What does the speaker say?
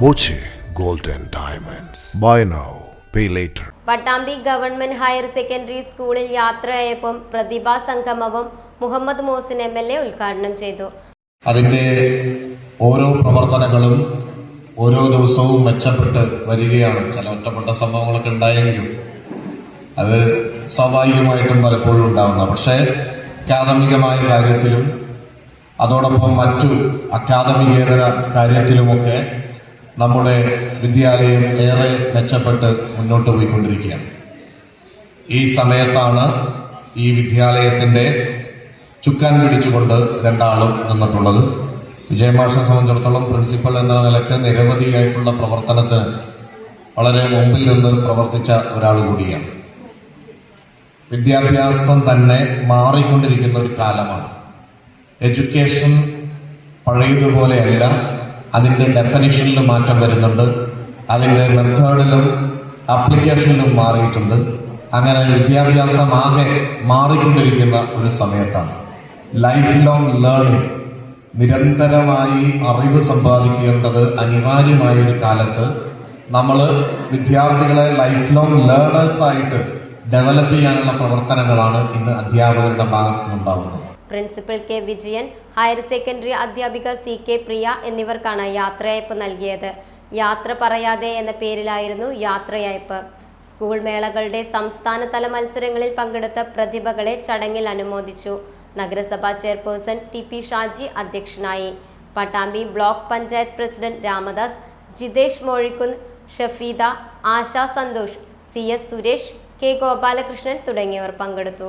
Boche gold and diamonds buy now pay later Pattambi government higher secondary സ്കൂളിൽ യാത്രയയപ്പും പ്രതിഭാ സംഗമവും Muhammad Mohsin M L A ഉദ്ഘാടനം ചെയ്തു. അതിന്റെ ഓരോ പ്രവർത്തനങ്ങളും ഓരോ ദിവസവും മെച്ചപ്പെട്ട് വരികയാണ് ചില ഒറ്റപ്പെട്ട സംഭവങ്ങളൊക്കെ ഉണ്ടായെങ്കിലും അത് സ്വാഭാവികമായിട്ടും പലപ്പോഴും ഉണ്ടാവുന്ന. പക്ഷേ അക്കാദമികമായ കാര്യത്തിലും അതോടൊപ്പം മറ്റു അക്കാദമികേതര കാര്യത്തിലുമൊക്കെ നമ്മുടെ വിദ്യാലയം ഏറെ മെച്ചപ്പെട്ട് മുന്നോട്ട് പോയിക്കൊണ്ടിരിക്കുകയാണ്. ഈ സമയത്താണ് ഈ വിദ്യാലയത്തിന്റെ ചുക്കാൻ പിടിച്ചുകൊണ്ട് രണ്ടാളും നിന്നിട്ടുള്ളത്. വിജയമാഷിനെ സംബന്ധിച്ചിടത്തോളം പ്രിൻസിപ്പൽ എന്ന നിലയ്ക്ക് നിരവധിയായിട്ടുള്ള പ്രവർത്തനത്തിന് വളരെ മുമ്പിൽ നിന്ന് പ്രവർത്തിച്ച ഒരാൾ കൂടിയാണ്. വിദ്യാഭ്യാസം തന്നെ മാറിക്കൊണ്ടിരിക്കുന്ന ഒരു കാലമാണ്. എഡ്യൂക്കേഷൻ പഴയതുപോലെയല്ല അതിന്റെ ഡെഫനിഷനിൽ മാറ്റം വരുന്നുണ്ട്. അതിന്റെ മെത്തേഡിലും ആപ്ലിക്കേഷനിലും മാറിയിട്ടുണ്ട്. അങ്ങനെ വിദ്യാഭ്യാസം ആകെ മാറിക്കൊണ്ടിരിക്കുന്ന ഒരു സമയത്താണ്. ലൈഫ് ലോങ് ലേണിംഗ് നിരന്തരമായി അറിവ് സമ്പാദിക്കേണ്ടത് അനിവാര്യമായ ഒരു കാലത്ത് നമ്മൾ വിദ്യാർത്ഥികളെ ലൈഫ് ലോങ് ലേണേഴ്സായിട്ട് ഡെവലപ്പ് ചെയ്യാനുള്ള പ്രവർത്തനങ്ങളാണ് ഇന്ന് അധ്യാപകരുടെ ഭാഗത്തു നിന്നുണ്ടാകുന്നത് principal K Vijayan higher secondary അധ്യാപിക സി കെ പ്രിയ എന്നിവർക്കാണ് യാത്രയയപ്പ് നൽകിയത്. യാത്ര പറയാതെ എന്ന പേരിലായിരുന്നു യാത്രയയപ്പ്. സ്കൂൾ മേളകളുടെ സംസ്ഥാനതല മത്സരങ്ങളിൽ പങ്കെടുത്ത പ്രതിഭകളെ ചടങ്ങിൽ അനുമോദിച്ചു. നഗരസഭാ ചെയർപേഴ്സൺ ടി പി ഷാജി അധ്യക്ഷനായി. Pattambi block panchayat president Ramadas Jithesh Mozhikkunnu Shafeeda Asha Santhosh C S Suresh K Gopalakrishnan തുടങ്ങിയവർ പങ്കെടുത്തു.